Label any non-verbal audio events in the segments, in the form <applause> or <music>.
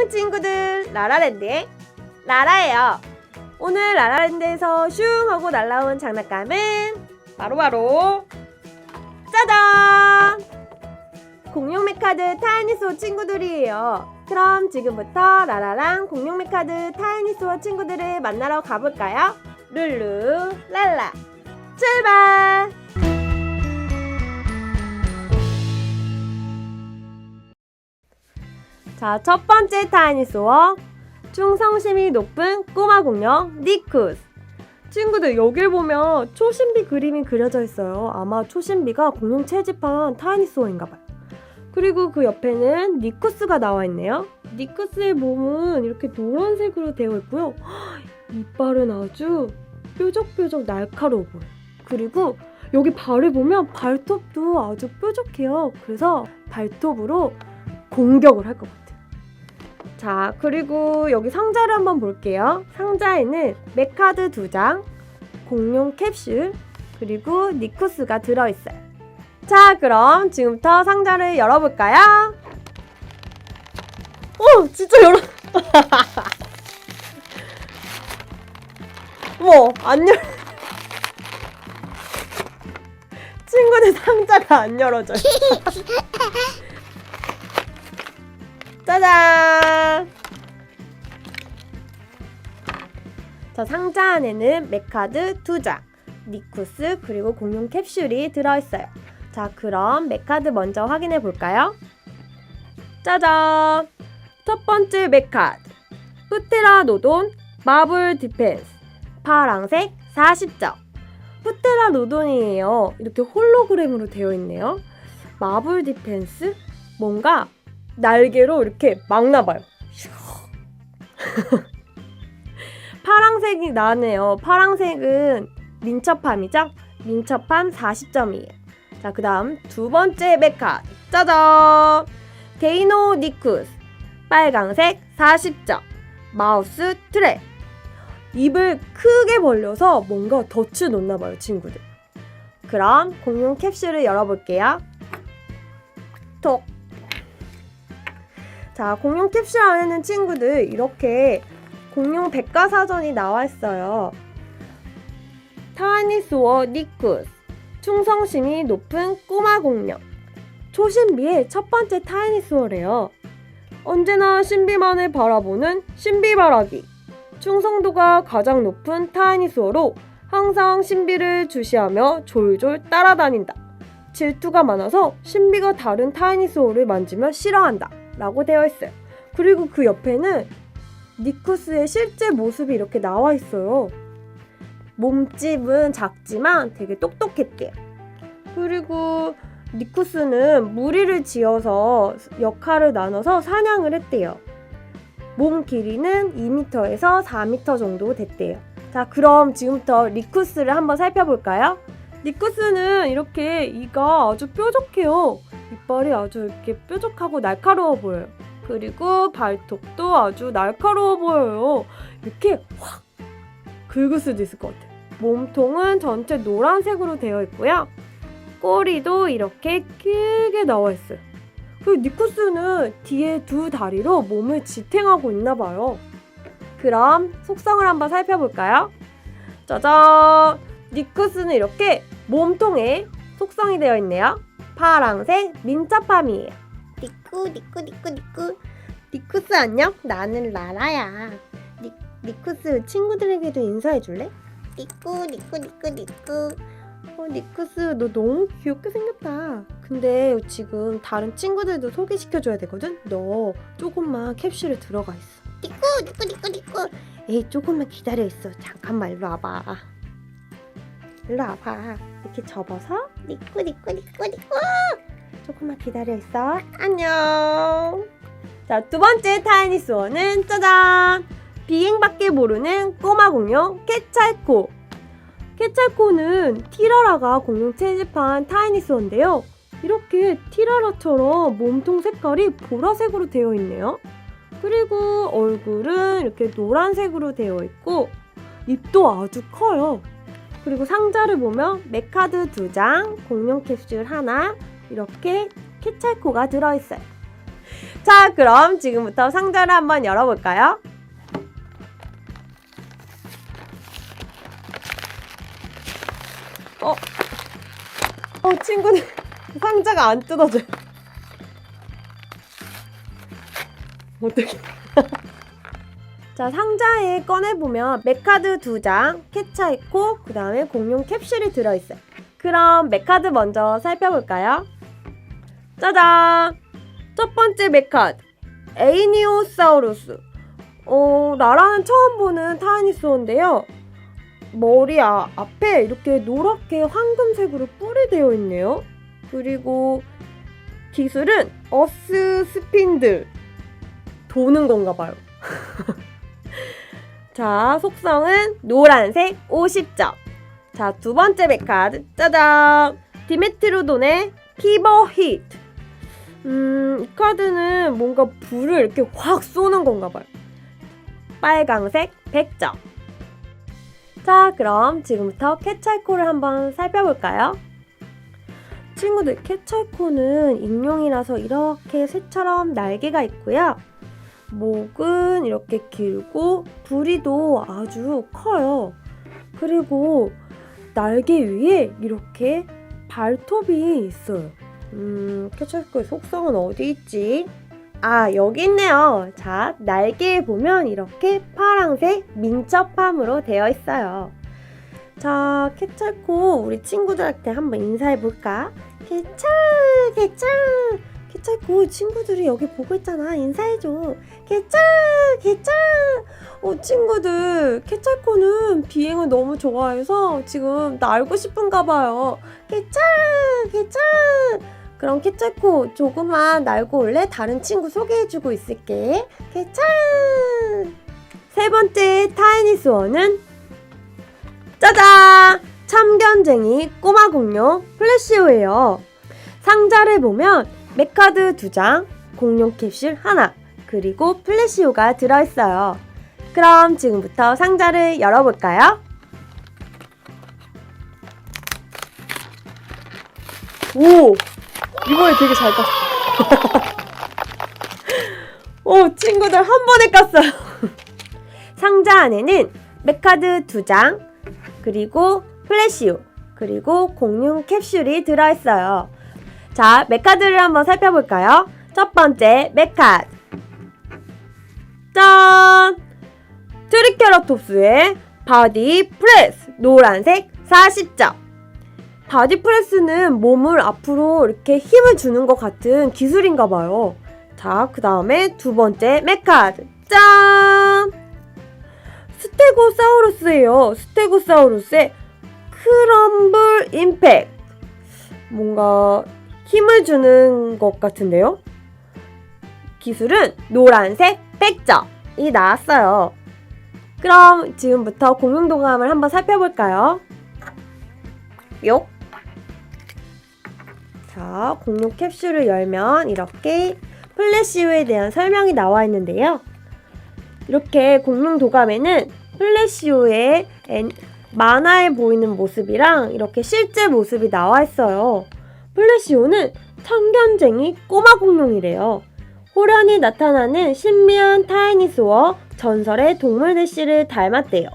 안녕 친구들. 라라랜드의 라라예요. 오늘 라라랜드에서 슝 하고 날라온 장난감은 바로바로 짜잔! 공룡 메카드 타이니스워 친구들이에요. 그럼 지금부터 라라랑 공룡 메카드 타이니스워 친구들을 만나러 가볼까요? 룰루 랄라. 출발 자, 첫 번째 타이니스워 충성심이 높은 꼬마 공룡 니쿠스 친구들 여길 보면 초신비 그림이 그려져 있어요. 아마 초신비가 공룡 채집한 타이니스워인가 봐요. 그리고 그 옆에는 니쿠스가 나와 있네요. 니쿠스의 몸은 이렇게 노란색으로 되어 있고요. 이빨은 아주 뾰족뾰족 날카로워 보여요. 그리고 여기 발을 보면 발톱도 아주 뾰족해요. 그래서 발톱으로 공격을 할 것 같아요. 자, 그리고 여기 상자를 한번 볼게요. 상자에는 메카드 두 장, 공룡 캡슐, 그리고 니쿠스가 들어있어요. 자, 그럼 지금부터 상자를 열어볼까요? 오, 진짜 열어. <laughs> 뭐, 안 열. <laughs> 친구들 상자가 안 열어져요. <laughs> 짜잔! 자, 상자 안에는 메카드 두 장, 니쿠스 그리고 공룡 캡슐이 들어있어요. 자, 그럼 메카드 먼저 확인해 볼까요? 짜잔! 첫 번째 메카드. 프테라노돈 마블 디펜스. 파랑색 40점. 프테라노돈이에요. 이렇게 홀로그램으로 되어 있네요. 마블 디펜스? 뭔가 날개로 이렇게 막 나봐요. <laughs> 파랑색이 나네요. 파랑색은 민첩함이죠? 민첩함 40점이에요. 자, 그 다음 두 번째 메카. 짜잔! 데이노 니쿠스. 빨강색 40점. 마우스 트랩. 입을 크게 벌려서 뭔가 덫을 놓나 봐요, 친구들. 그럼 공룡 캡슐을 열어볼게요. 톡. 자, 공룡 캡슐 안에는 친구들 이렇게 공룡 백과사전이 나와 있어요. 타이니스워 니쿠스. 충성심이 높은 꼬마 공룡. 초신비의 첫 번째 타이니스워래요. 언제나 신비만을 바라보는 신비바라기. 충성도가 가장 높은 타이니스워로 항상 신비를 주시하며 졸졸 따라다닌다. 질투가 많아서 신비가 다른 타이니스워를 만지면 싫어한다. 라고 되어 있어요. 그리고 그 옆에는 니쿠스의 실제 모습이 이렇게 나와 있어요. 몸집은 작지만 되게 똑똑했대요. 그리고 니쿠스는 무리를 지어서 역할을 나눠서 사냥을 했대요. 몸 길이는 2m에서 4m 정도 됐대요. 자, 그럼 지금부터 리쿠스를 한번 살펴볼까요? 니쿠스는 이렇게 이가 아주 뾰족해요. 이빨이 아주 이렇게 뾰족하고 날카로워 보여요. 그리고 발톱도 아주 날카로워 보여요. 이렇게 확 긁을 수도 있을 것 같아요. 몸통은 전체 노란색으로 되어 있고요. 꼬리도 이렇게 길게 나와 있어요. 그리고 니쿠스는 뒤에 두 다리로 몸을 지탱하고 있나 봐요. 그럼 속성을 한번 살펴볼까요? 짜잔! 니쿠스는 이렇게 몸통에 속성이 되어 있네요. 파랑색 민첩함이에요. 니쿠 니쿠 니쿠 니쿠 니쿠스 안녕? 나는 라라야. 니, 니쿠스 친구들에게도 인사해 줄래? 니쿠 니쿠 니쿠 니쿠 어, 니쿠스 너 너무 귀엽게 생겼다. 근데 지금 다른 친구들도 소개시켜줘야 되거든? 너 조금만 캡슐에 들어가 있어. 니쿠 니쿠 니쿠 니쿠 에이 조금만 기다려 있어. 잠깐만 일로 와봐. 일로 와봐. 이렇게 접어서 니꾸 니꾸 니꾸 니꾸 조금만 기다려 있어. 안녕. 자, 두 번째 타이니 스원은 짜잔! 비행밖에 모르는 꼬마 공룡 케찰코. 케찰코는 티라라가 공룡 채집한 타이니 스원인데요. 이렇게 티라라처럼 몸통 색깔이 보라색으로 되어 있네요. 그리고 얼굴은 이렇게 노란색으로 되어 있고 입도 아주 커요. 그리고 상자를 보면 메카드 두 장, 공룡 캡슐 하나, 이렇게 케찰코가 들어있어요. 자, 그럼 지금부터 상자를 한번 열어볼까요? 어, 어, 친구들, <laughs> 상자가 안 뜯어져요. 어떡해. 자, 상자에 꺼내보면 맥카드 두 장, 캣차 있고, 그 다음에 공룡 캡슐이 들어있어요. 그럼 맥카드 먼저 살펴볼까요? 짜잔! 첫 번째 맥카드. 에이니오사우루스. 어, 나라는 처음 보는 타이니소인데요. 머리 아, 앞에 이렇게 노랗게 황금색으로 뿔이 되어 있네요. 그리고 기술은 어스 스핀들. 도는 건가 봐요. <laughs> 자, 속성은 노란색 50점. 자, 두 번째 백카드. 짜잔! 디메트로돈의 피버 히트. 음, 이 카드는 뭔가 불을 이렇게 확 쏘는 건가 봐요. 빨강색 100점. 자, 그럼 지금부터 캐찰코를 한번 살펴볼까요? 친구들, 캐찰코는 익룡이라서 이렇게 새처럼 날개가 있고요. 목은 이렇게 길고 부리도 아주 커요. 그리고 날개 위에 이렇게 발톱이 있어요. 음, 캐찰코의 속성은 어디 있지? 아, 여기 있네요. 자, 날개에 보면 이렇게 파랑색 민첩함으로 되어 있어요. 자, 캐찰코 우리 친구들한테 한번 인사해 볼까? 캐찰, 캐찰, 캐찰코 친구들이 여기 보고 있잖아. 인사해줘. 캐찰, 캐찰. 어, 친구들, 캐찰코는 비행을 너무 좋아해서 지금 날고 싶은가 봐요. 캐찰, 캐찰. 그럼 캐찰코 조금만 날고 올래? 다른 친구 소개해주고 있을게. 캐찰. 세 번째 타이니 스원은 짜잔! 참견쟁이 꼬마 공룡 플래시오예요. 상자를 보면 맥카드 두 장, 공룡 캡슐 하나, 그리고 플래시오가 들어있어요. 그럼 지금부터 상자를 열어볼까요? 오! 이번에 되게 잘 깠어. <laughs> 오, 친구들 한 번에 깠어요. <laughs> 상자 안에는 맥카드 두 장, 그리고 플래시오, 그리고 공룡 캡슐이 들어있어요. 자, 맥카드를 한번 살펴볼까요? 첫 번째, 맥카드. 짠! 트리케라톱스의 바디 프레스, 노란색 40점. 바디 프레스는 몸을 앞으로 이렇게 힘을 주는 것 같은 기술인가 봐요. 자, 그 다음에 두 번째 메카드. 짠! 스테고사우루스예요. 스테고사우루스의 크럼블 임팩. 뭔가 힘을 주는 것 같은데요? 기술은 노란색 100점이 나왔어요. 그럼 지금부터 공룡도감을 한번 살펴볼까요? 요. 자, 공룡 캡슐을 열면 이렇게 플래시오에 대한 설명이 나와 있는데요. 이렇게 공룡 도감에는 플래시오의 엔- 만화에 보이는 모습이랑 이렇게 실제 모습이 나와 있어요. 플래시오는 참견쟁이 꼬마 공룡이래요. 호련히 나타나는 신비한 타이니스워 전설의 동물 대시를 닮았대요.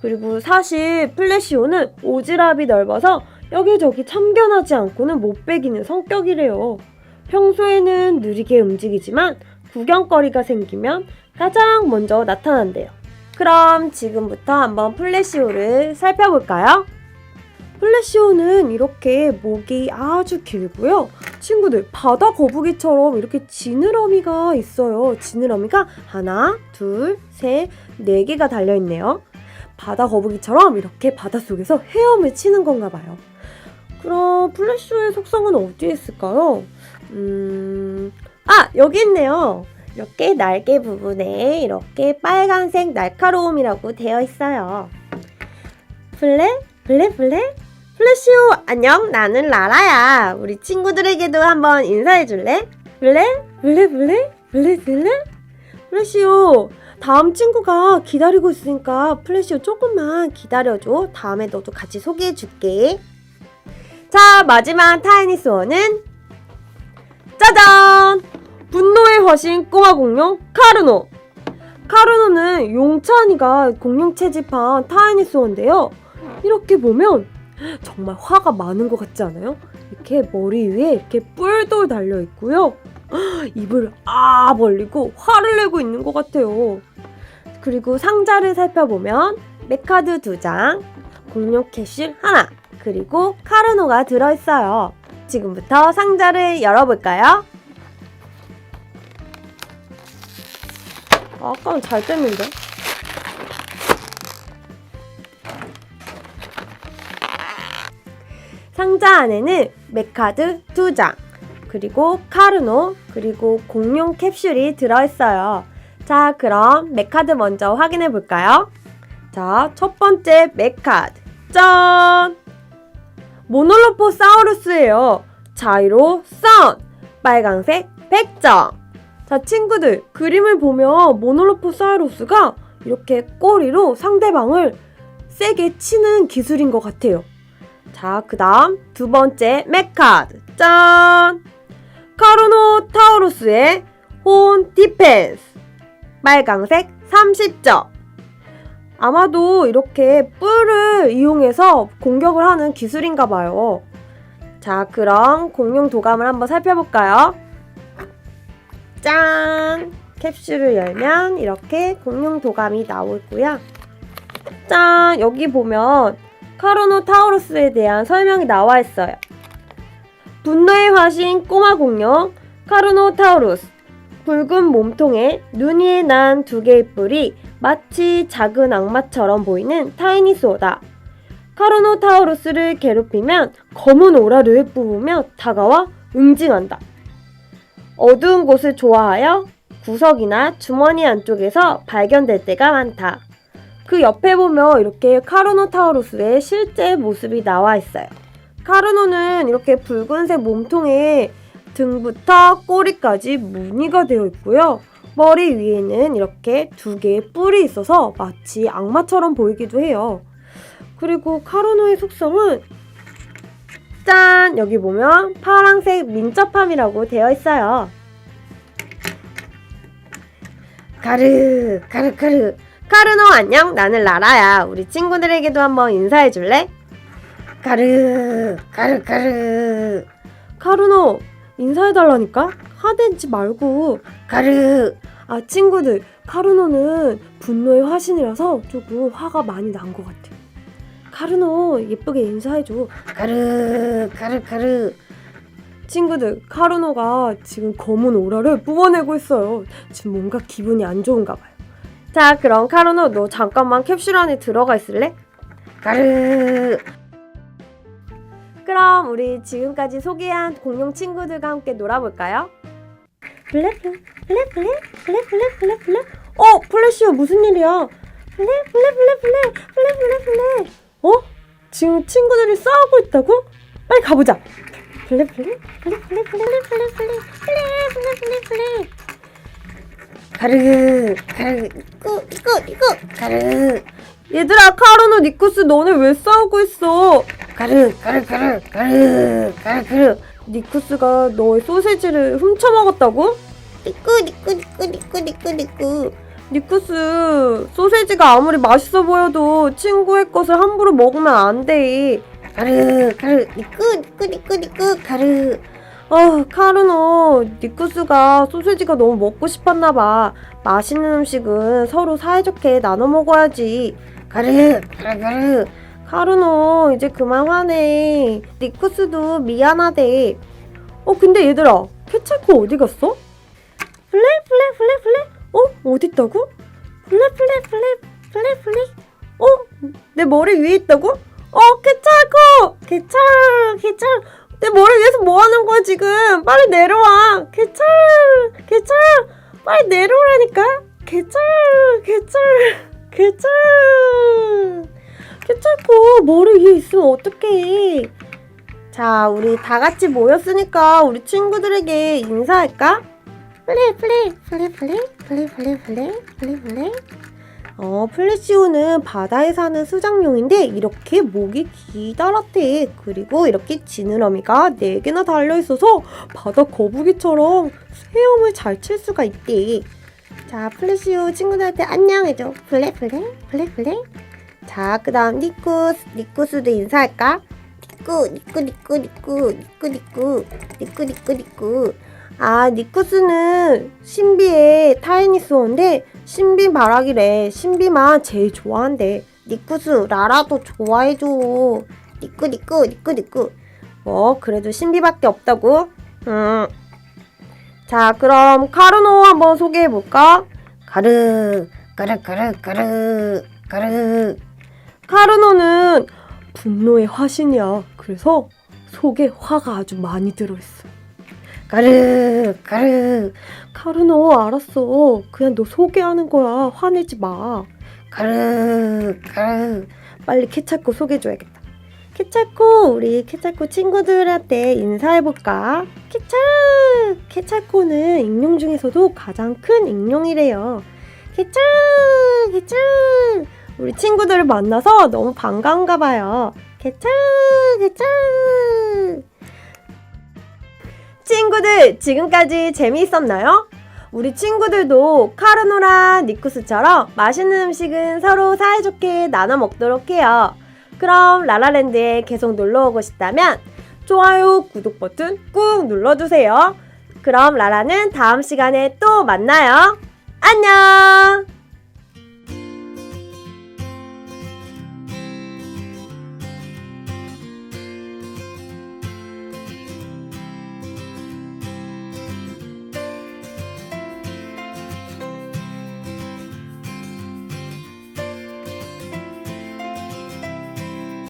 그리고 사실 플래시오는 오지랖이 넓어서 여기저기 참견하지 않고는 못 베기는 성격이래요. 평소에는 느리게 움직이지만 구경거리가 생기면 가장 먼저 나타난대요. 그럼 지금부터 한번 플래시오를 살펴볼까요? 플래시오는 이렇게 목이 아주 길고요. 친구들, 바다 거북이처럼 이렇게 지느러미가 있어요. 지느러미가 하나, 둘, 셋, 네 개가 달려있네요. 바다 거북이처럼 이렇게 바닷속에서 헤엄을 치는 건가 봐요. 그럼 플래시오의 속성은 어디에 있을까요? 음, 아, 여기 있네요. 이렇게 날개 부분에 이렇게 빨간색 날카로움이라고 되어 있어요. 플레? 플레 플레? 플래시오 안녕 나는 라라야 우리 친구들에게도 한번 인사해 줄래? 플레? 플레 플레? 플레 플레? 플래시오 다음 친구가 기다리고 있으니까 플래시오 조금만 기다려줘 다음에 너도 같이 소개해 줄게 자 마지막 타이니 스원은 짜잔 분노의 화신 꼬마 공룡 카르노. 카르노는 용찬이가 공룡 채집한 타이니소어인데요. 이렇게 보면 정말 화가 많은 것 같지 않아요? 이렇게 머리 위에 이렇게 뿔도 달려 있고요. <gasps> 입을 아 벌리고 화를 내고 있는 것 같아요. 그리고 상자를 살펴보면 메카드 두 장, 공룡 캡슐 하나, 그리고 카르노가 들어있어요. 지금부터 상자를 열어볼까요? 아, 아까는 잘 뗐는데. 상자 안에는 메카드 두 장, 그리고 카르노, 그리고 공룡 캡슐이 들어있어요. 자, 그럼 메카드 먼저 확인해 볼까요? 자, 첫 번째 메카드. 짠! 모놀로포 사우루스예요. 자이로 선! 빨강색 100점. 자, 친구들, 그림을 보면 모놀로포 사우루스가 이렇게 꼬리로 상대방을 세게 치는 기술인 것 같아요. 자, 그 다음 두 번째 메카드. 짠! 카르노 타우루스의 혼 디펜스. 빨강색 30점. 아마도 이렇게 뿔을 이용해서 공격을 하는 기술인가 봐요. 자, 그럼 공룡 도감을 한번 살펴볼까요? 짠! 캡슐을 열면 이렇게 공룡 도감이 나오고요. 짠! 여기 보면 카르노타우루스에 대한 설명이 나와 있어요. 분노의 화신 꼬마 공룡 카르노타우루스 붉은 몸통에 눈 위에 난 두 개의 뿔이 마치 작은 악마처럼 보이는 타이니소다. 카르노타우루스를 괴롭히면 검은 오라를 뿜으며 다가와 응징한다. 어두운 곳을 좋아하여 구석이나 주머니 안쪽에서 발견될 때가 많다. 그 옆에 보면 이렇게 카르노 타우루스의 실제 모습이 나와 있어요. 카르노는 이렇게 붉은색 몸통에 등부터 꼬리까지 무늬가 되어 있고요. 머리 위에는 이렇게 두 개의 뿔이 있어서 마치 악마처럼 보이기도 해요. 그리고 카르노의 속성은 짠! 여기 보면 파란색 민첩함이라고 되어 있어요. 카르, 카르, 카르. 카르노 안녕, 나는 라라야. 우리 친구들에게도 한번 인사해 줄래? 카르, 카르, 카르. 카르노, 인사해 달라니까? 하대지 말고. 카르. 아, 친구들, 카르노는 분노의 화신이라서 조금 화가 많이 난 것 같아. 카르노, 예쁘게 인사해 줘. 카르, 카르, 카르. 친구들, 카르노가 지금 검은 오라를 뿜어내고 있어요. 지금 뭔가 기분이 안 좋은가 봐요. 자, 그럼 카르노, 너 잠깐만 캡슐 안에 들어가 있을래? 카르. 그럼 우리 지금까지 소개한 공룡 친구들과 함께 놀아볼까요? 블랙, 블랙, 블랙, 블랙, 블랙, 블랙, 블랙. 어, 플래시야, 무슨 일이야? 블랙, 블랙, 블랙, 블랙, 블랙, 블랙, 블랙. 어? 지금 친구들이 싸우고 있다고? 빨리 가보자. 블랙, 블랙, 블랙, 블랙, 블랙, 블랙, 블랙, 블랙, 블랙, 블랙, 블랙. 가르, 가르, 이거, 이거, 이거, 가르. 얘들아, 카르노, 니쿠스, 너네 왜 싸우고 있어? 가르, 가르, 가르, 가르, 가르, 가르. 니쿠스가 너의 소세지를 훔쳐 먹었다고? 니쿠, 니쿠, 니쿠, 니쿠, 니쿠, 니쿠. 니쿠스, 소세지가 아무리 맛있어 보여도 친구의 것을 함부로 먹으면 안 돼. 가르, 가르, 니쿠, 니쿠, 니쿠, 니쿠, 가르. 아, 카르노, 니쿠스가 소세지가 너무 먹고 싶었나 봐. 맛있는 음식은 서로 사이좋게 나눠 먹어야지. 가르, 가르, 가르. 카르노, 이제 그만 화내. 니쿠스도 미안하대. 어, 근데 얘들아, 케차코 어디 갔어? 플레, 플레, 플레, 플레? 어? 어디 있다고? 플레, 플레, 플레, 플레, 플레? 어? 내 머리 위에 있다고? 어, 케차코! 케차, 케차. 내 머리 위에서 뭐 하는 거야, 지금? 빨리 내려와. 케차, 케차. 빨리 내려오라니까. 케차, 케차, 케차. 케차코, 머리 위에 있으면 어떡해. 자, 우리 다 같이 모였으니까 우리 친구들에게 인사할까? 플레, 플레, 플레, 플레, 플레, 플레, 플레, 플레, 플레. 어, 플래시오는 바다에 사는 수장용인데 이렇게 목이 기다랗대. 그리고 이렇게 지느러미가 네개나 달려있어서 바다 거북이처럼 헤엄을 잘 칠 수가 있대. 자, 플래시오 친구들한테 안녕해줘. 플레, 플레, 플레, 플레. 자, 그 다음 니쿠스. 니쿠스도 인사할까? 니꾸, 니꾸, 니꾸, 니꾸, 니꾸, 니꾸, 니꾸, 니꾸, 니꾸. 아, 니쿠스는 신비의 타이니스원인데 신비 말하기래. 신비만 제일 좋아한대. 니쿠스, 라라도 좋아해줘. 니꾸, 니꾸, 니꾸, 니꾸. 뭐, 그래도 신비밖에 없다고? 음. 자, 그럼 카르노 한번 소개해 볼까? 가르, 가르, 가르, 가르, 가르. 카르노는 분노의 화신이야. 그래서 속에 화가 아주 많이 들어있어. 가르, 가르. 카르노, 알았어. 그냥 너 소개하는 거야. 화내지 마. 가르, 가르. 빨리 케차코 소개해줘야겠다. 케차코, 우리 케차코 친구들한테 인사해볼까? 케차! 케차코는 익룡 중에서도 가장 큰 익룡이래요. 케차! 케차! 우리 친구들을 만나서 너무 반가운가 봐요. 케차! 케차! 친구들, 지금까지 재미있었나요? 우리 친구들도 카르노랑 니쿠스처럼 맛있는 음식은 서로 사이좋게 나눠 먹도록 해요. 그럼 라라랜드에 계속 놀러 오고 싶다면 좋아요, 구독 버튼 꾹 눌러주세요. 그럼 라라는 다음 시간에 또 만나요. 안녕!